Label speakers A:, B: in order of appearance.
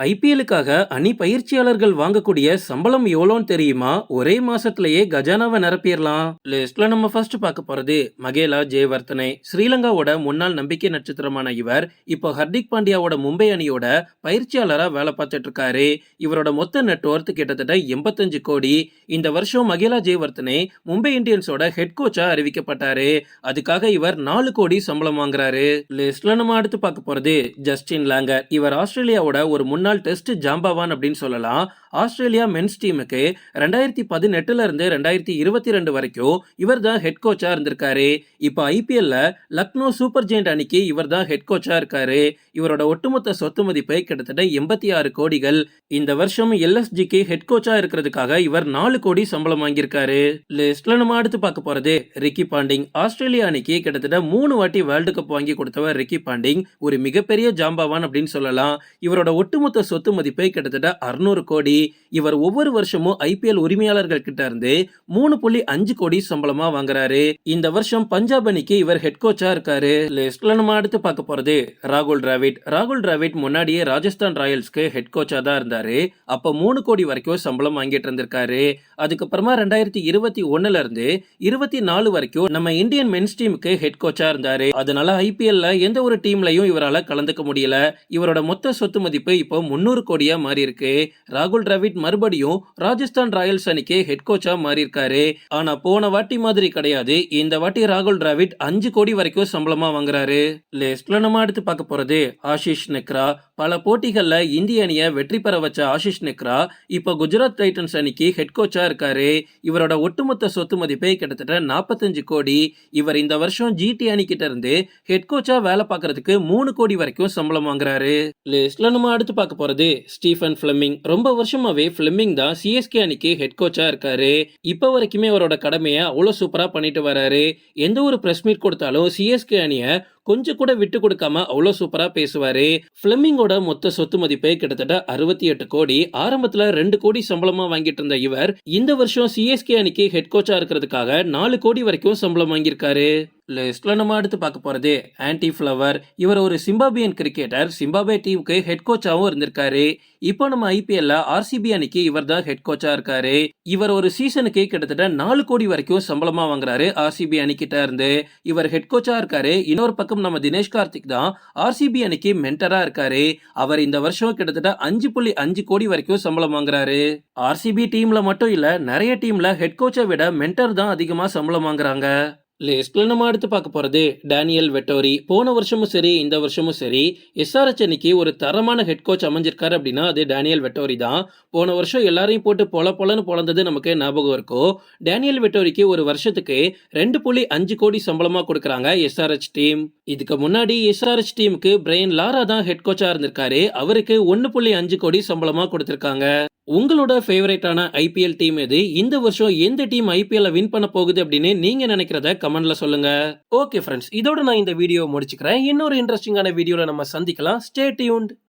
A: ஐபிஎல்லுக்காக அணி பயிற்சியாளர்கள் வாங்கக்கூடிய சம்பளம் எவ்வளோன்னு தெரியுமா? ஒரே மாசத்திலேயே கஜானாவை நிரப்பிடலாம். லிஸ்ட்ல நம்ம ஃபர்ஸ்ட் பார்க்க போறது மகேலா ஜெயவர்த்தனை ஸ்ரீலங்காவோட முன்னாள் நம்பிக்கை நட்சத்திரமான இவர் இப்போ ஹர்திக் பாண்டியாவோட மும்பை அணியோட பயிற்சியாளரா வேலை பார்த்துட்டு இருக்காரு. இவரோட மொத்த நெட்ஒர்த் கிட்டத்தட்ட எண்பத்தஞ்சு கோடி. இந்த வருஷம் மகேலா ஜெயவர்த்தனை மும்பை இந்தியன்ஸோட ஹெட் கோச்சா அறிவிக்கப்பட்டாரு. அதுக்காக இவர் நாலு கோடி சம்பளம் வாங்குறாரு. லிஸ்ட்ல நம்ம அடுத்து பார்க்க போறது ஜஸ்டின் லாங்கர். இவர் ஆஸ்திரேலியாவோட ஒரு முன்னாள் டெஸ்ட் ஜாம்பவான் அப்படின்னு சொல்லலாம். ஆஸ்திரேலியா மென்ஸ் டீமுக்கு ரெண்டாயிரத்தி பதினெட்டுல இருந்து ரெண்டாயிரத்தி இருபத்தி ரெண்டு வரைக்கும் இவர் தான் ஹெட் கோச்சா இருந்திருக்காரு. இப்போ ஐபிஎல்ல லக்னோ சூப்பர் ஜெயிண்ட் அணிக்கு இவர் தான் ஹெட் கோச்சா இருக்காரு. இவரோட ஒட்டுமொத்த சொத்து மதிப்பு கிட்டத்தட்ட எண்பத்தி ஆறு கோடிகள். இந்த வருஷம் எல்எஸ்ஜிக்கு ஹெட் கோச்சா இருக்கிறதுக்காக இவர் நாலு கோடி சம்பளம் வாங்கியிருக்காரு. லிஸ்ட்ல நம்ம அடுத்து பார்க்க போறது ரிக்கி பாண்டிங். ஆஸ்திரேலியா அணிக்கு கிட்டத்தட்ட மூணு வாட்டி வேர்ல்டு கப் வாங்கி கொடுத்தவர் ரிக்கி பாண்டிங். ஒரு மிகப்பெரிய ஜாம்பவான் அப்படின்னு சொல்லலாம். இவரோட ஒட்டுமொத்த சொத்து மதிப்பு கிட்டத்தட்ட அறுநூறு கோடி. இவர் ஒவ்வொரு வருஷமும் ஐபிஎல் உரிமையாளர்கள் கிட்ட இருந்து மூணு புள்ளி அஞ்சு கோடி சம்பளமா வாங்குறாரு. இந்த வருஷம் பஞ்சாப் அணிக்கு இவர் ஹெட் கோச்சா இருக்காரு. லிஸ்ட்ல நம்ம அடுத்து பார்க்க போறது ராகுல் டிராவிட். ராகுல் டிராவிட் முன்னாடியே ராஜஸ்தான் ராயல்ஸ்க்கு ஹெட் கோச்சா தான் இருந்தாரு. அப்ப மூணு கோடி வரைக்கும் சம்பளம் வாங்கிட்டு இருந்திருக்காரு. அதுக்கப்புறமா ரெண்டாயிரத்தி இருபத்தி ஒண்ணுல இருந்து இருபத்தி நாலு வரைக்கும் நம்ம இந்தியன் மென்ஸ் டீமுக்கு ஹெட் கோச்சா இருந்தாரு. அதனால ஐபிஎல்ல எந்த ஒரு டீம்லயும் இவரால கலந்துக்க முடியல. இவரோட மொத்த சொத்து மதிப்பு இப்போ முன்னூறு கோடியா மாறி இருக்கு ராகுல் டிராவிட் மறுபடியும் ராஜஸ்தான் ராயல்ஸ் அணிக்கு ஹெட் கோச்சா மாறி இருக்காரு ஆனா போன வாட்டி மாதிரி கிடையாது. இந்த வாட்டி ராகுல் டிராவிட் அஞ்சு கோடி வரைக்கும் சம்பளமா வாங்குறாரு. லிஸ்ட்ல நம்ம அடுத்து பார்க்க போறது ஆஷிஷ் நெக்ரா. பல போட்டிகள்ல இந்திய அணியை வெற்றி பெற வச்ச ஆஷிஷ் நெக்ரா இப்போ குஜராத் டைட்டன்ஸ் அணிக்கு ஹெட் கோச்சா இருக்காரு. இவரோட ஒட்டுமொத்த சொத்து மதிப்பே கிட்டத்தட்ட நாற்பத்தஞ்சு கோடி. இவர் இந்த வருஷம் ஜிடி அணி கிட்ட இருந்து ஹெட் கோச்சா வேலை பார்க்கறதுக்கு மூணு கோடி வரைக்கும் சம்பளம் வாங்குறாரு. லிஸ்ட்ல நம்ம அடுத்து பார்க்க போறது ஸ்டீஃபன் பிளமிங் ரொம்ப வருஷமாவே ஃபிளமிங் தான் சிஎஸ்கே அணிக்கு ஹெட் கோச்சா இருக்காரு. இப்போ வரைக்குமே அவரோட கடமையை அவ்வளோ சூப்பரா பண்ணிட்டு வராரு. எந்த ஒரு பிரஸ் மீட் கொடுத்தாலும் சிஎஸ்கே அணியை கொஞ்சம் கூட விட்டு கொடுக்காம அவ்வளோ சூப்பரா பேசுவாரு. பிளமிங்கோட மொத்த சொத்து மதிப்பு கிட்டத்தட்ட அறுபத்தி எட்டு கோடி. ஆரம்பத்துல ரெண்டு கோடி சம்பளமா வாங்கிட்டு இருந்த இவர் இந்த வருஷம் சிஎஸ்கே அணிக்கு ஹெட் கோச்சா இருக்கிறதுக்காக நாலு கோடி வரைக்கும் சம்பளம் வாங்கியிருக்காரு. லிஸ்ட்ல நம்ம அடுத்து பார்க்க போறது ஆன்டி ஃபிளவர். இவர் ஒரு சிம்பாபியன் கிரிக்கெட்டர் சிம்பாபே டீமுக்கு ஹெட் கோச்சாவும் இருந்திருக்காரு. இப்போ நம்ம ஐபிஎல்ல ஆர்சிபி அணிக்கு இவர் தான் ஹெட் கோச்சா இருக்காரு. இவர் ஒரு சீசனுக்கு கிட்டத்தட்ட நாலு கோடி வரைக்கும் சம்பளமா வாங்குறாரு ஆர்சிபி அணிக்கிட்ட இருந்து. இவர் ஹெட் கோச்சா இருக்காரு. இன்னொரு பக்கம் நம்ம தினேஷ் கார்த்திக் தான் ஆர்சிபி அணிக்கு மென்டரா இருக்காரு. அவர் இந்த வருஷம் கிட்டத்தட்ட அஞ்சு புள்ளி அஞ்சு கோடி வரைக்கும் சம்பளம் வாங்குறாரு. ஆர்சிபி டீம்ல மட்டும் இல்ல நிறைய டீம்ல ஹெட் கோச்சை விட மென்டர் தான் அதிகமா சம்பளம் வாங்குறாங்க. லிஸ்ட்ல நம்ம அடுத்து பார்க்க போறது டேனியல் வெட்டோரி. போன வருஷமும் சரி இந்த வருஷமும் சரி எஸ்ஆர்எச் அன்னைக்கு ஒரு தரமான ஹெட் கோச் அமைஞ்சிருக்காரு அப்படின்னா அது டேனியல் வெட்டோரி தான். போன வருஷம் எல்லாரையும் போட்டு பொல பொலன்னு பொழந்தது நமக்கு ஞாபகம் இருக்கும். டேனியல் வெட்டோரிக்கு ஒரு வருஷத்துக்கு ரெண்டு புள்ளி அஞ்சு கோடி சம்பளமா கொடுக்குறாங்க எஸ்ஆர்எச் டீம். இதுக்கு முன்னாடி எஸ்ஆர்எச் டீமுக்கு பிரெயின் லாரா தான் ஹெட் கோச்சா இருந்திருக்காரு. அவருக்கு ஒன்னு புள்ளி அஞ்சு கோடி சம்பளமா கொடுத்திருக்காங்க. உங்களோட ஃபேவரேட்டான ஐபிஎல் டீம் எது? இந்த வருஷம் எந்த டீம் ஐபிஎல்ல வின் பண்ண போகுது அப்படின்னு நீங்க நினைக்கிறத கமெண்ட்ல சொல்லுங்க. ஓகே ஃப்ரெண்ட்ஸ் இதோட நான் இந்த வீடியோ முடிச்சுக்கிறேன். இன்னொரு இன்ட்ரெஸ்டிங்கான வீடியோல நம்ம சந்திக்கலாம். Stay tuned